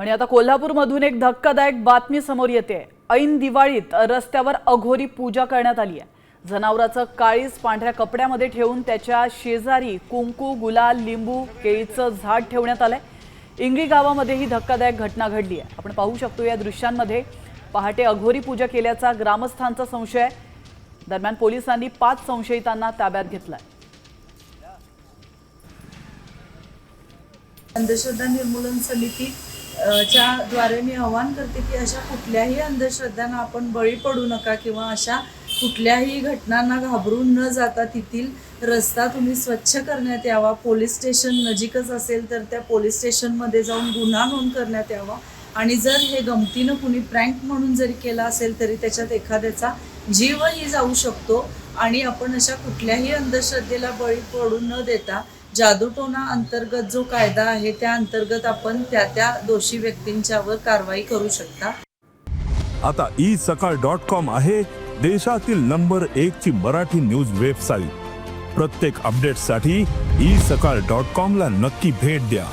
आणि आता कोल्हापूरमधून एक धक्कादायक बातमी समोर येते. ऐन दिवाळीत रस्त्यावर अघोरी पूजा करण्यात आली आहे. जनावराचं काळीस पांढऱ्या कपड्यामध्ये ठेवून त्याच्या शेजारी कुंकू गुलाल लिंबू केळीचं झाड ठेवण्यात आलंय. इंगळी गावामध्ये ही धक्कादायक घटना घडली आहे. आपण पाहू शकतो या दृश्यांमध्ये पहाटे अघोरी पूजा केल्याचा ग्रामस्थांचा संशय आहे. दरम्यान पोलिसांनी पाच संशयितांना ताब्यात घेतलाय. अंधश्रद्धा निर्मूलन समिती च्या द्वारे मी आवाहन करते की अशा कुठल्याही अंधश्रद्धांना आपण बळी पडू नका किंवा अशा कुठल्याही घटनांना घाबरून न जाता तेथील रस्ता तुम्ही स्वच्छ करण्यात यावा. पोलीस स्टेशन नजीकच असेल तर त्या पोलीस स्टेशनमध्ये जाऊन गुन्हा नोंद करण्यात यावा. आणि जर हे गमतीनं कुणी प्रँक म्हणून जरी केला असेल तरी त्याच्यात एखाद्याचा जीवही जाऊ शकतो. आणि आपण अशा कुठल्याही अंधश्रद्धेला बळी पडू न देता जादूटोना अंतर्गत जो कायदा आहे त्या अंतर्गत आपण त्या त्या दोषी व्यक्तींच्यावर कारवाई करू शकता. आता ई सकाळ डॉट कॉम आहे देशातील नंबर एक ची मराठी न्यूज वेबसाईट. प्रत्येक अपडेटसाठी ई सकाळ डॉट कॉम ला नक्की भेट द्या.